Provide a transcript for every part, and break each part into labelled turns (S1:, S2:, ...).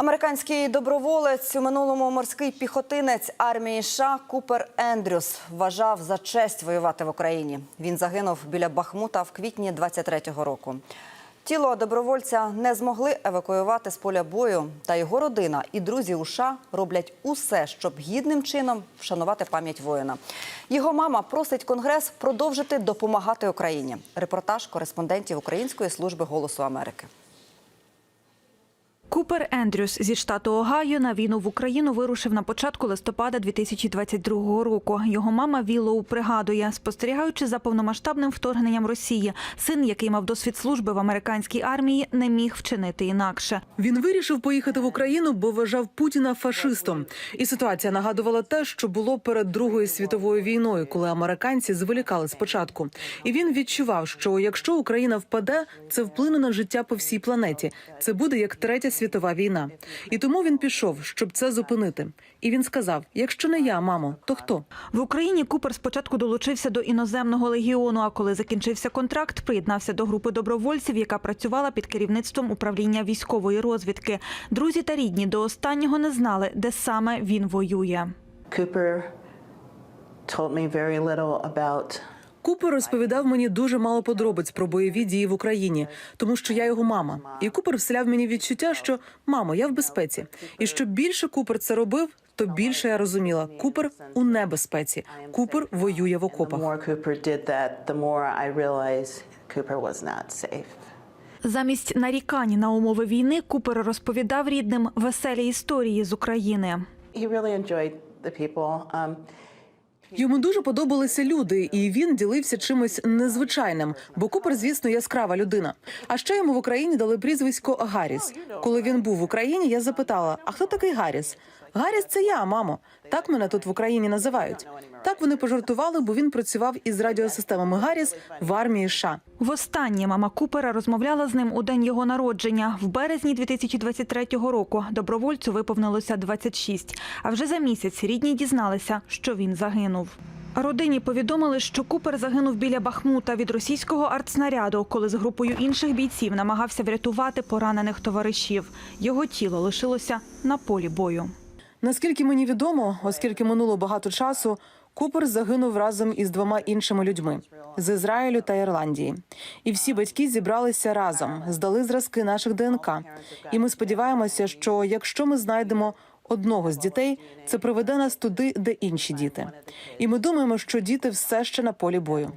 S1: Американський доброволець у минулому морський піхотинець армії США Купер Ендрюс вважав за честь воювати в Україні. Він загинув біля Бахмута в квітні 23-го року. Тіло добровольця не змогли евакуювати з поля бою. Та його родина і друзі у США роблять усе, щоб гідним чином вшанувати пам'ять воїна. Його мама просить конгрес продовжити допомагати Україні. Репортаж кореспондентів Української служби голосу Америки.
S2: Купер Ендрюс зі штату Огайо на війну в Україну вирушив на початку листопада 2022 року. Його мама Віллоу пригадує, спостерігаючи за повномасштабним вторгненням Росії, син, який мав досвід служби в американській армії, не міг вчинити інакше.
S3: Він вирішив поїхати в Україну, бо вважав Путіна фашистом. І ситуація нагадувала те, що було перед Другою світовою війною, коли американці зволікали спочатку. І він відчував, що якщо Україна впаде, це вплине на життя по всій планеті. Це буде як третя світова війна. І тому він пішов, щоб це зупинити. І він сказав: якщо не я, мамо, то хто?
S2: В Україні Купер спочатку долучився до іноземного легіону. А коли закінчився контракт, приєднався до групи добровольців, яка працювала під керівництвом управління військової розвідки. Друзі та рідні до останнього не знали, де саме він воює.
S4: Cooper told me very little about
S3: Купер розповідав мені дуже мало подробиць про бойові дії в Україні, тому що я його мама. І Купер вселяв мені відчуття, що мамо, я в безпеці. І що більше Купер це робив, то більше я розуміла. Купер у небезпеці. Купер воює в окопах.
S2: Замість нарікань на умови війни Купер розповідав рідним веселі історії з України.
S4: He really enjoyed the people. Um,
S3: Йому дуже подобалися люди, і він ділився чимось незвичайним. Бо Купер, звісно, яскрава людина. А ще йому в Україні дали прізвисько Гарріс. Коли він був в Україні, я запитала: а хто такий Гарріс? Гарріс це я, мамо. Так мене тут в Україні називають. Так вони пожартували, бо він працював із радіосистемами Гарріс в армії США.
S2: Востаннє мама Купера розмовляла з ним у день його народження. В березні 2023 року добровольцю виповнилося 26. А вже за місяць рідні дізналися, що він загинув. Родині повідомили, що Купер загинув біля Бахмута від російського артснаряду, коли з групою інших бійців намагався врятувати поранених товаришів. Його тіло лишилося на полі бою.
S3: Наскільки мені відомо, оскільки минуло багато часу, Купер загинув разом із двома іншими людьми з Ізраїлю та Ірландії. І всі батьки зібралися разом, здали зразки наших ДНК. І ми сподіваємося, що якщо ми знайдемо одного з дітей, це приведе нас туди, де інші діти. І ми думаємо, що діти все ще на полі бою.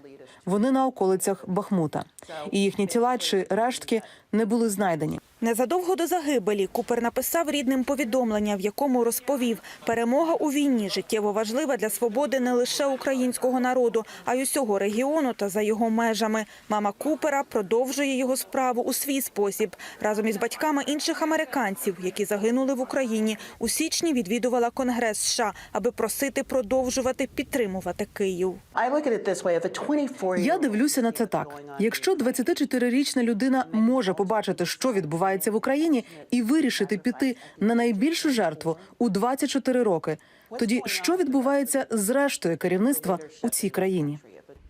S3: Вони на околицях Бахмута, і їхні тіла чи рештки не були знайдені.
S2: Незадовго до загибелі Купер написав рідним повідомлення, в якому розповів, перемога у війні життєво важлива для свободи не лише українського народу, а й усього регіону та за його межами. Мама Купера продовжує його справу у свій спосіб. Разом із батьками інших американців, які загинули в Україні, у січні відвідувала Конгрес США, аби просити продовжувати підтримувати Київ.
S4: I look at it this way: if a 24
S3: Я дивлюся на це так: якщо 24-річна людина може побачити, що відбувається в Україні, і вирішити піти на найбільшу жертву у 24 роки, тоді що відбувається з рештою керівництва у цій країні?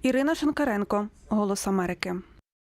S2: Ірина Шанкаренко Голос Америки.